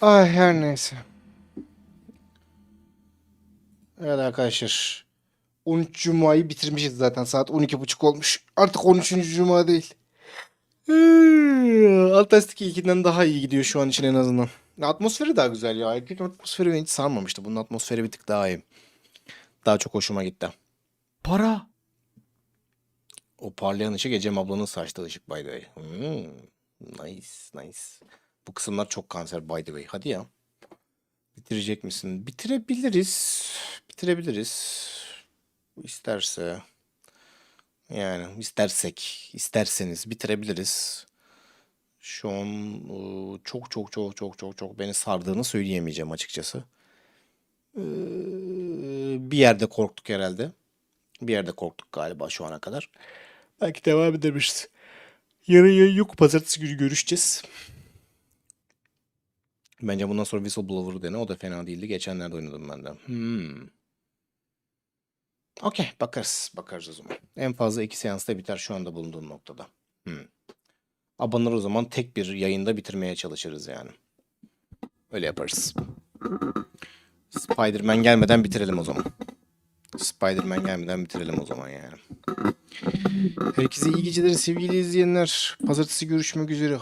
Ay her neyse. Evet arkadaşlar. 13 Cuma'yı bitirmişiz zaten. Saat 12.30 olmuş. Artık 13. Cuma değil. Fantastic 2'den daha iyi gidiyor şu an için en azından. Atmosferi daha güzel ya. İlk atmosferi beni hiç sarmamıştı. Bunun atmosferi bir tık daha iyi. Daha çok hoşuma gitti. Para. O parlayan ışık Ecem ablanın saçtığı ışık by the way. Hmm, nice nice. Bu kısımlar çok kanser by the way. Hadi ya. Bitirecek misin? Bitirebiliriz. Bitirebiliriz. İsterse. Yani istersek, isterseniz bitirebiliriz. Şu an ıı, çok çok çok çok çok çok beni sardığını söyleyemeyeceğim açıkçası. Ee, Bir yerde korktuk herhalde. Bir yerde korktuk galiba şu ana kadar. Belki devam edebiliriz. Yarın yok. Pazartesi günü görüşeceğiz. Bence bundan sonra Whistleblower dene. O da fena değildi. Geçenlerde oynadım ben de. Hmm. Okey. Bakarız. Bakarız o zaman. En fazla iki seansta biter şu anda bulunduğum noktada. Hmm. Aboneler o zaman tek bir yayında bitirmeye çalışırız yani. Öyle yaparız. Spider-Man gelmeden bitirelim o zaman. Spider-Man gelmeden bitirelim o zaman yani. Herkese iyi geceler sevgili izleyenler. Pazartesi görüşmek üzere.